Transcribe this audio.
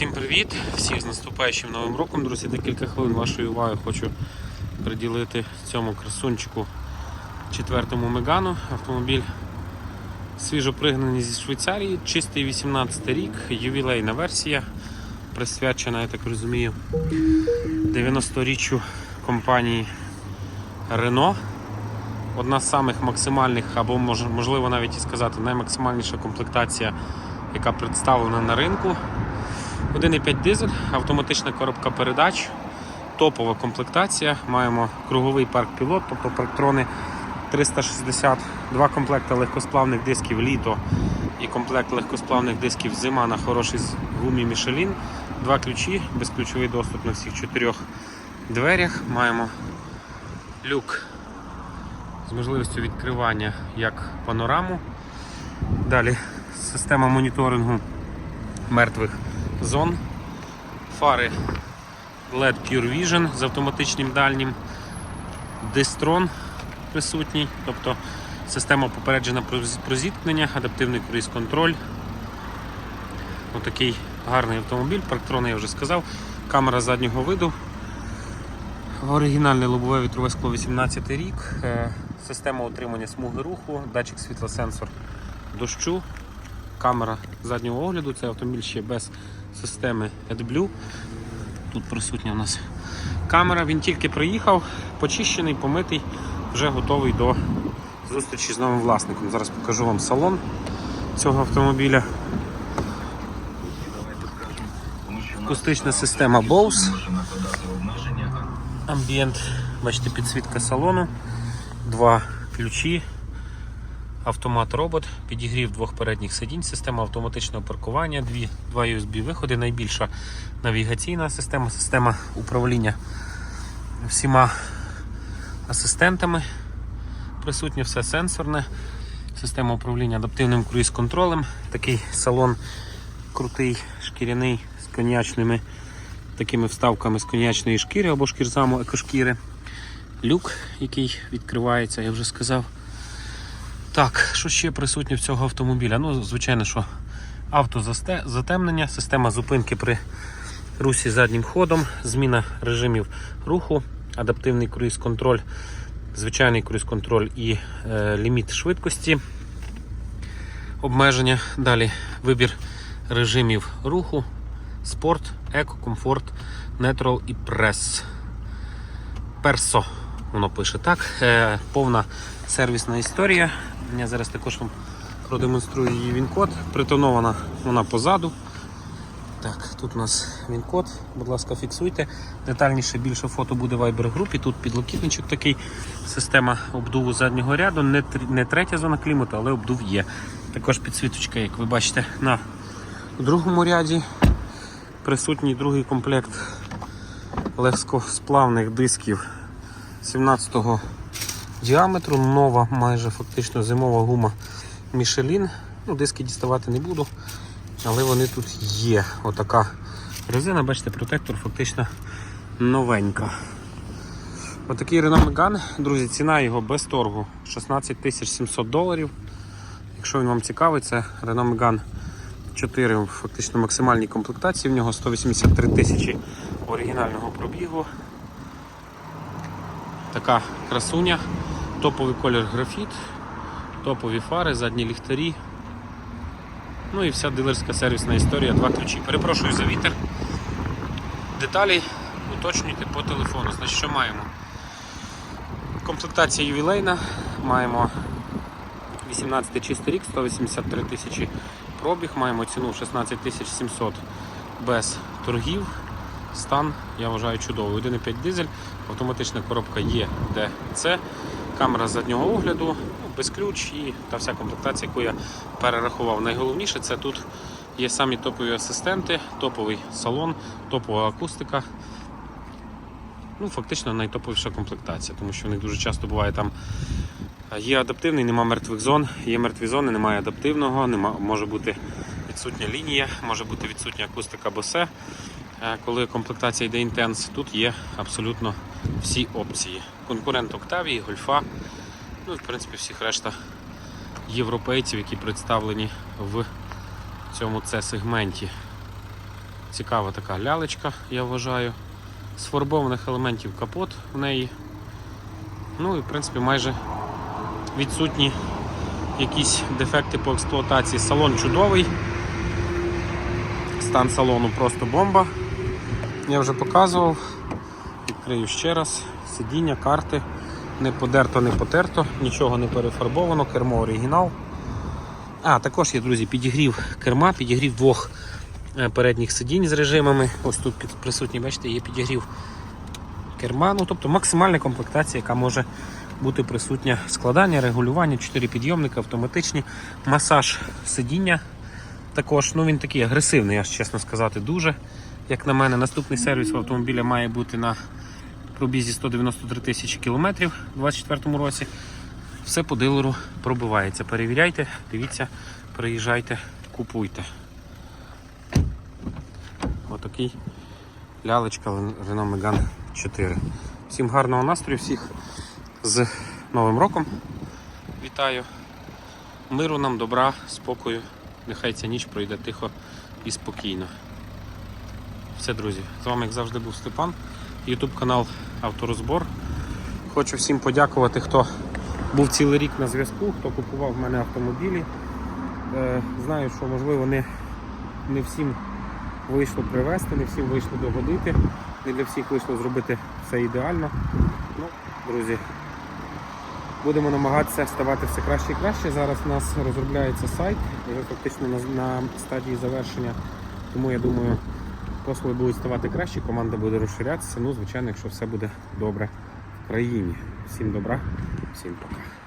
Всім привіт! Всіх з наступаючим новим роком, друзі. Декілька хвилин вашої уваги хочу приділити цьому красунчику четвертому Мегану. Автомобіль свіжо пригнаний зі Швейцарії, чистий 18 рік, ювілейна версія, присвячена, я так розумію, 90-річчю компанії Renault. Одна з самих максимальних, або можливо навіть і сказати, наймаксимальніша комплектація, яка представлена на ринку. 1,5 дизель, автоматична коробка передач, топова комплектація. Маємо круговий парк пілот, тобто парктрони 360, два комплекти легкосплавних дисків літо і комплект легкосплавних дисків зима на хорошій гумі Michelin. Два ключі, безключовий доступ на всіх чотирьох дверях. Маємо люк з можливістю відкривання як панораму. Далі система моніторингу мертвих зон, фари LED Pure Vision з автоматичним дальнім, дистрон присутній, тобто система попереджена про зіткнення, адаптивний круїз-контроль. Отакий гарний автомобіль, парктрони я вже сказав, камера заднього виду. Оригінальне лобове вітрове скло 18 рік, е, система утримання смуги руху, датчик світлосенсор дощу, камера заднього огляду. Це автомобіль ще без системи AdBlue. Тут присутня у нас камера. Він тільки приїхав, почищений, помитий, вже готовий до зустрічі з новим власником. Зараз покажу вам салон цього автомобіля. Акустична система Bose. Амбієнт, бачите, підсвітка салону, два ключі, автомат робот, підігрів двох передніх сидінь, система автоматичного паркування, дві, два USB виходи, найбільша навігаційна система, система управління всіма асистентами. Присутнє все сенсорне, система управління адаптивним круїз-контролем, такий салон крутий, шкіряний з коньячними такими вставками з коньячної шкіри або шкірзаму екошкіри. Люк, який відкривається, я вже сказав. Так, що ще присутнє в цього автомобіля? Ну, звичайно, що автозатемнення, система зупинки при русі заднім ходом, зміна режимів руху, адаптивний круїз-контроль, звичайний круїз-контроль і е, ліміт швидкості. Обмеження. Далі вибір режимів руху, спорт, еко, комфорт, нетрол і прес. Персо воно пише так. Е, повна сервісна історія. Я зараз також вам продемонструю її він-код. Притонована вона позаду. Так, тут у нас він-код, будь ласка, фіксуйте. Детальніше більше фото буде в Viber групі. Тут підлокітничок такий, система обдуву заднього ряду, не, не третя зона клімату, але обдув є. Також підсвіточка, як ви бачите, на другому ряді. Присутній другий комплект легкосплавних дисків 17-го діаметру. Нова, майже фактично зимова гума Michelin. Ну, диски діставати не буду, але вони тут є. Отака резина, бачите, протектор фактично новенька. Отакий Renault Megane, друзі, ціна його без торгу 16 700 доларів. Якщо він вам цікавий, це Renault Megane 4 фактично максимальній комплектації. В нього 183 тисячі оригінального пробігу. Така красуня, топовий колір графіт, топові фари, задні ліхтарі. Ну і вся дилерська сервісна історія, два ключі. Перепрошую за вітер. Деталі уточнюйте по телефону. Значить, що маємо? Комплектація ювілейна, маємо 18 чистий рік, 183 тисячі пробіг, маємо ціну 16 тисяч 700 без торгів. Стан, я вважаю, чудовий. 1,5 дизель, автоматична коробка є ДЦ, камера заднього огляду, ну, без ключ і та вся комплектація, яку я перерахував. Найголовніше це тут є самі топові асистенти, топовий салон, топова акустика. Ну, фактично найтоповіша комплектація, тому що в них дуже часто буває там Є адаптивний, нема мертвих зон, є мертві зони, немає адаптивного, нема, може бути відсутня лінія, може бути відсутня акустика босе. Е, Коли комплектація йде інтенс, тут є абсолютно всі опції. Конкурент Octavia, Гольфа, ну і в принципі всіх решта європейців, які представлені в цьому це сегменті. Цікава така лялечка, я вважаю. З фарбованих елементів капот в неї. Ну і в принципі майже відсутні якісь дефекти по експлуатації. Салон чудовий. Стан салону просто бомба. Я вже показував. Відкрию ще раз. Сидіння, карти. Не подерто, не потерто, нічого не перефарбовано, кермо оригінал. А, також є, друзі, підігрів керма, підігрів двох е, передніх сидінь з режимами. Ось тут присутній, бачите, є підігрів керма. Ну, тобто максимальна комплектація, яка може бути присутня. Складання, регулювання, 4 підйомника, автоматичні, масаж сидіння. Також ну, він такий агресивний, я ж чесно сказати, дуже. Як на мене, наступний сервіс автомобіля має бути на пробізі 193 тисячі кілометрів у 2024 році. Все по дилеру пробивається. Перевіряйте, дивіться, приїжджайте, купуйте. Отакий лялечка Renault Megane 4. Всім гарного настрою, всіх з Новим роком. Вітаю. Миру нам, добра, спокою. Нехай ця ніч пройде тихо і спокійно. Все, друзі, з вами, як завжди, був Степан. Ютуб канал Авторозбор. Хочу всім подякувати, хто був цілий рік на зв'язку, хто купував в мене автомобілі. Е, Знаю, що можливо не, не всім вийшло привезти, не всім вийшло догодити, не для всіх вийшло зробити все ідеально. Ну, друзі, будемо намагатися ставати все краще і краще. Зараз у нас розробляється сайт, вже фактично на, на стадії завершення. Тому я думаю, послуги будуть ставати краще, команда буде розширятися. Ну, звичайно, якщо все буде добре в країні. Всім добра, всім пока.